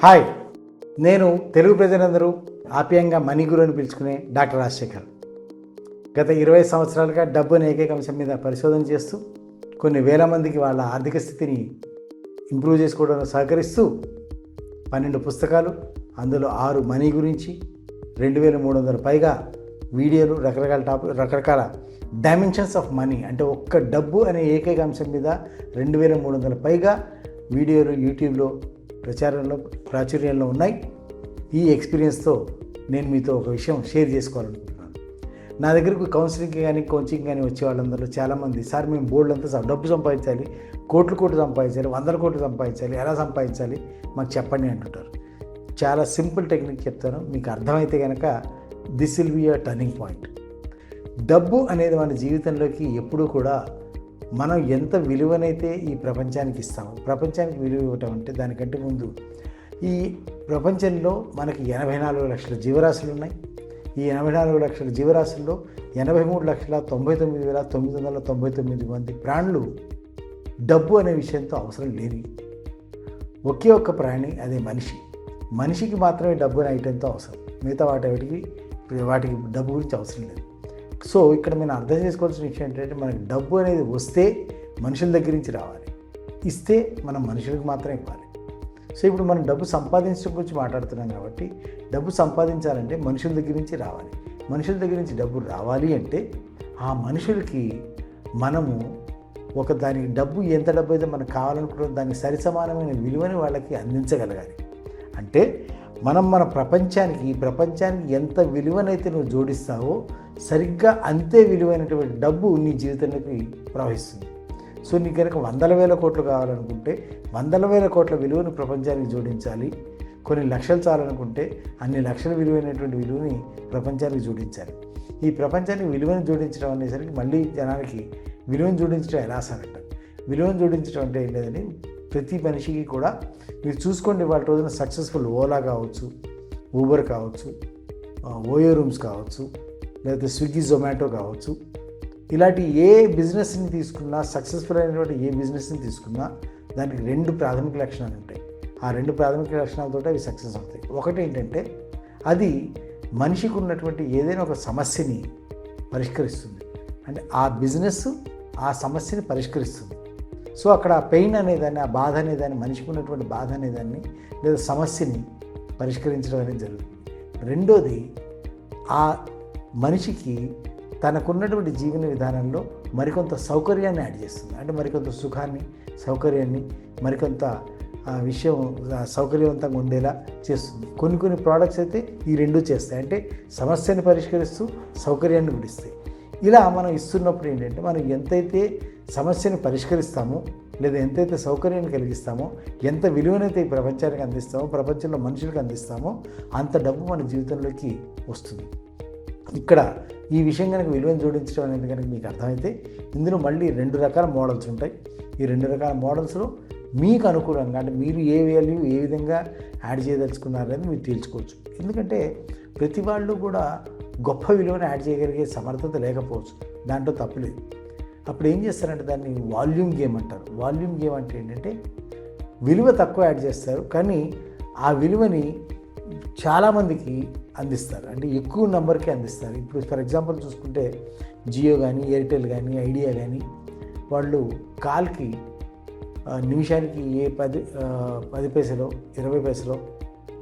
Hi. నేను తెలుగు ప్రజలందరూ ఆప్యాయంగా మణిగురు అని పిలుచుకునే డాక్టర్ రాజశేఖర్. గత ఇరవై సంవత్సరాలుగా డబ్బు అనే ఏకైక అంశం మీద పరిశోధన చేస్తూ కొన్ని వేల మందికి వాళ్ళ ఆర్థిక స్థితిని ఇంప్రూవ్ చేసుకోవడంలో సహకరిస్తూ పన్నెండు పుస్తకాలు అందులో ఆరు మనీ గురించి రెండు వేల మూడు వందల పైగా వీడియోలు రకరకాల టాపిక్ రకరకాల డైమెన్షన్స్ ఆఫ్ మనీ అంటే ఒక్క డబ్బు అనే ఏకైక అంశం మీద రెండు వేల మూడు వందల పైగా వీడియోలు యూట్యూబ్లో ప్రచారంలో ప్రాచుర్యంలో ఉన్నాయి. ఈ ఎక్స్పీరియన్స్తో నేను మీతో ఒక విషయం షేర్ చేసుకోవాలనుకుంటున్నాను. నా దగ్గరకు కౌన్సిలింగ్ కానీ కోచింగ్ కానీ వచ్చే వాళ్ళందరూ చాలామంది సార్ మేము బోర్డు అంతా డబ్బు సంపాదించాలి కోట్లు కోట్లు సంపాదించాలి వందల కోట్లు సంపాదించాలి ఎలా సంపాదించాలి? మాకు చెప్పండి అంటుంటారు. చాలా సింపుల్ టెక్నిక్ చెప్తాను. మీకు అర్థమైతే కనుక this will be a turning point. డబ్బు అనేది మన జీవితంలోకి ఎప్పుడూ కూడా మనం ఎంత విలువనైతే ఈ ప్రపంచానికి ఇస్తామో ప్రపంచానికి విలువ ఇవ్వటం అంటే దానికంటే ముందు ఈ ప్రపంచంలో మనకి ఎనభై నాలుగు లక్షల జీవరాశులు ఉన్నాయి. ఈ ఎనభై నాలుగు లక్షల జీవరాశుల్లో ఎనభై మూడు లక్షల తొంభై తొమ్మిది వేల తొమ్మిది వందల తొంభై తొమ్మిది మంది ప్రాణులు డబ్బు అనే విషయంతో అవసరం లేని ఒకే ఒక్క ప్రాణి అదే మనిషి. మనిషికి మాత్రమే డబ్బు అనే ఐటెంతో అవసరం. మిగతా వాటి వాటికి వాటికి డబ్బు గురించి అవసరం లేదు. సో ఇక్కడ మనం అర్థం చేసుకోవాల్సిన విషయం ఏంటంటే మనకి డబ్బు అనేది వస్తే మనుషుల దగ్గర నుంచి రావాలి. ఇస్తే మనం మనుషులకు మాత్రమే ఇవ్వాలి. సో ఇప్పుడు మనం డబ్బు సంపాదించడం గురించి మాట్లాడుతున్నాం కాబట్టి డబ్బు సంపాదించాలంటే మనుషుల దగ్గర నుంచి రావాలి. మనుషుల దగ్గర నుంచి డబ్బు రావాలి అంటే ఆ మనుషులకి మనము ఒక దానికి డబ్బు ఎంత డబ్బు అయితే మనకు కావాలనుకున్న దానికి సరి సమానమైన విలువని వాళ్ళకి అందించగలగాలి. అంటే మనం మన ప్రపంచానికి ఈ ప్రపంచానికి ఎంత విలువనైతే నువ్వు జోడిస్తావో సరిగ్గా అంతే విలువైనటువంటి డబ్బు నీ జీవితంలోకి ప్రవహిస్తుంది. సో నీకు కనుక వందల వేల కోట్లు కావాలనుకుంటే వందల వేల కోట్ల విలువను ప్రపంచానికి జోడించాలి. కొన్ని లక్షలు చాలనుకుంటే అన్ని లక్షల విలువైనటువంటి విలువని ప్రపంచానికి జోడించాలి. ఈ ప్రపంచానికి విలువను జోడించడం అనేసరికి మళ్ళీ జనానికి విలువను జోడించడం ఎలా సారంట విలువను జోడించడం అంటే ఏం లేదని ప్రతి మనిషికి కూడా మీరు చూసుకోండి వాళ్ళ రోజున సక్సెస్ఫుల్ ఓలా కావచ్చు ఊబర్ కావచ్చు ఓయో రూమ్స్ కావచ్చు లేకపోతే స్విగ్గీ జొమాటో కావచ్చు. ఇలాంటి ఏ బిజినెస్ని తీసుకున్నా సక్సెస్ఫుల్ అయినటువంటి ఏ బిజినెస్ని తీసుకున్నా దానికి రెండు ప్రాథమిక లక్షణాలు ఉంటాయి. ఆ రెండు ప్రాథమిక లక్షణాలతో అవి సక్సెస్ అవుతాయి. ఒకటి ఏంటంటే అది మనిషికి ఉన్నటువంటి ఏదైనా ఒక సమస్యని పరిష్కరిస్తుంది. అంటే ఆ బిజినెస్ ఆ సమస్యని పరిష్కరిస్తుంది. సో అక్కడ ఆ పెయిన్ అనేదాన్ని ఆ బాధ అనేదాన్ని మనిషికి ఉన్నటువంటి బాధ అనేదాన్ని లేదా సమస్యని పరిష్కరించడం అనేది జరుగుతుంది. రెండోది ఆ మనిషికి తనకున్నటువంటి జీవన విధానంలో మరికొంత సౌకర్యాన్ని యాడ్ చేస్తుంది. అంటే మరికొంత సుఖాన్ని సౌకర్యాన్ని మరికొంత విషయం సౌకర్యవంతంగా ఉండేలా చేస్తుంది. కొన్ని కొన్ని ప్రోడక్ట్స్ అయితే ఈ రెండు చేస్తాయి. అంటే సమస్యని పరిష్కరిస్తూ సౌకర్యాన్ని గుడిస్తాయి. ఇలా మనం ఇస్తున్నప్పుడు ఏంటంటే మనం ఎంతైతే సమస్యను పరిష్కరిస్తామో లేదా ఎంతైతే సౌకర్యాన్ని కలిగిస్తామో ఎంత విలువనైతే ఈ ప్రపంచానికి అందిస్తామో ప్రపంచంలో మనుషులకు అందిస్తామో అంత డబ్బు మన జీవితంలోకి వస్తుంది. ఇక్కడ ఈ విషయం కనుక విలువను జోడించడం అనేది కనుక మీకు అర్థమైతే ఇందులో మళ్ళీ రెండు రకాల మోడల్స్ ఉంటాయి. ఈ రెండు రకాల మోడల్స్లో మీకు అనుకూలంగా అంటే మీరు ఏ వాల్యూ ఏ విధంగా యాడ్ చేయదలుచుకున్నారు అనేది మీరు తేల్చుకోవచ్చు. ఎందుకంటే ప్రతి వాళ్ళు కూడా గొప్ప విలువను యాడ్ చేయగలిగే సమర్థత లేకపోవచ్చు. దాంట్లో తప్పులేదు అప్పుడు ఏం చేస్తారంటే దాన్ని వాల్యూమ్ గేమ్ అంటారు. వాల్యూమ్ గేమ్ అంటే ఏంటంటే విలువ తక్కువ యాడ్ చేస్తారు కానీ ఆ విలువని చాలామందికి అందిస్తారు. అంటే ఎక్కువ నెంబర్కి అందిస్తారు. ఇప్పుడు ఫర్ ఎగ్జాంపుల్ చూసుకుంటే జియో కానీ ఎయిర్టెల్ కానీ ఐడియా కానీ వాళ్ళు కాల్కి నిమిషానికి ఏ పది పది పైసలో ఇరవై పైసలో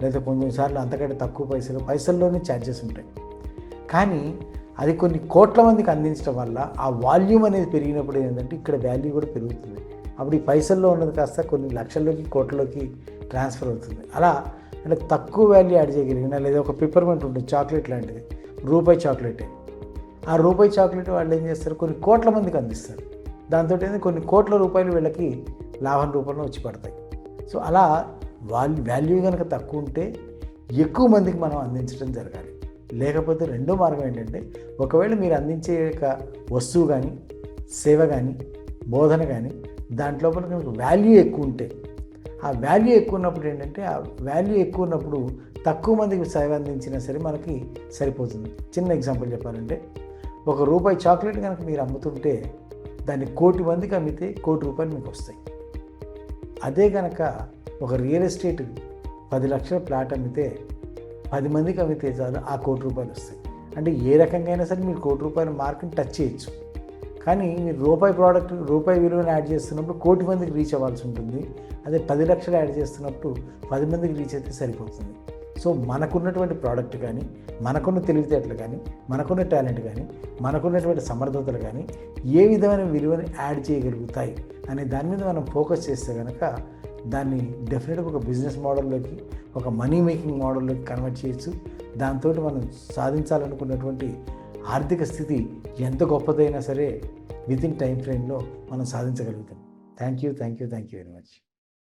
లేదా కొన్ని సార్లు అంతకంటే తక్కువ పైసలు పైసల్లోనే ఛార్జెస్ ఉంటాయి. కానీ అది కొన్ని కోట్ల మందికి అందించడం వల్ల ఆ వాల్యూమ్ అనేది పెరిగినప్పుడు ఏంటంటే ఇక్కడ వాల్యూ కూడా పెరుగుతుంది. అప్పుడు ఈ పైసల్లో ఉన్నది కాస్త కొన్ని లక్షల్లోకి కోట్లలోకి ట్రాన్స్ఫర్ అవుతుంది. అలా అంటే తక్కువ వాల్యూ యాడ్ చేయగలిగిన లేదా ఒక పిప్పర్మెంట్ ఉంటుంది చాక్లెట్ లాంటిది రూపాయి చాక్లెటే ఆ రూపాయి చాక్లెట్ వాళ్ళు ఏం చేస్తారు? కొన్ని కోట్ల మందికి అందిస్తారు. దాంతో కొన్ని కోట్ల రూపాయలు వీళ్ళకి లాభం రూపంలో వచ్చి పడతాయి. సో అలా వాల్యూ వాల్యూ కనుక తక్కువ ఉంటే ఎక్కువ మందికి మనం అందించడం జరగాలి. లేకపోతే రెండో మార్గం ఏంటంటే ఒకవేళ మీరు అందించే యొక్క వస్తువు కానీ సేవ కానీ బోధన కానీ దాంట్లో మీకు వాల్యూ ఎక్కువ ఉంటే ఆ వాల్యూ ఎక్కువ ఉన్నప్పుడు ఏంటంటే ఆ వాల్యూ ఎక్కువ ఉన్నప్పుడు తక్కువ మందికి సేవ అందించినా సరే మనకి సరిపోతుంది. చిన్న ఎగ్జాంపుల్ చెప్పాలంటే ఒక రూపాయి చాక్లెట్ కనుక మీరు అమ్ముతుంటే దాన్ని కోటి మందికి అమ్మితే కోటి రూపాయలు మీకు వస్తాయి. అదే కనుక ఒక రియల్ ఎస్టేట్ పది లక్షల ప్లాట్ అమ్మితే పది మందికి అమ్మితే చాలు ఆ కోటి రూపాయలు వస్తాయి. అంటే ఏ రకంగా అయినా సరే మీరు కోటి రూపాయల మార్కుని టచ్ చేయొచ్చు. కానీ మీరు రూపాయి ప్రోడక్ట్ రూపాయి విలువను యాడ్ చేస్తున్నప్పుడు కోటి మందికి రీచ్ అవ్వాల్సి ఉంటుంది. అదే పది లక్షలు యాడ్ చేస్తున్నప్పుడు పది మందికి రీచ్ అయితే సరిపోతుంది. సో మనకున్నటువంటి ప్రోడక్ట్ కానీ మనకున్న తెలివితేటలు కానీ మనకున్న టాలెంట్ కానీ మనకున్నటువంటి సమర్థతలు కానీ ఏ విధమైన విలువని యాడ్ చేయగలుగుతాయి అనే దాని మీద మనం ఫోకస్ చేస్తే కనుక దాన్ని డెఫినెట్గా ఒక బిజినెస్ మోడల్లోకి ఒక మనీ మేకింగ్ మోడల్లోకి కన్వర్ట్ చేయొచ్చు. దాంతో మనం సాధించాలనుకున్నటువంటి ఆర్థిక స్థితి ఎంత గొప్పదైనా సరే విత్ ఇన్ టైం ఫ్రేమ్లో మనం సాధించగలుగుతాం. Thank you thank you thank you very much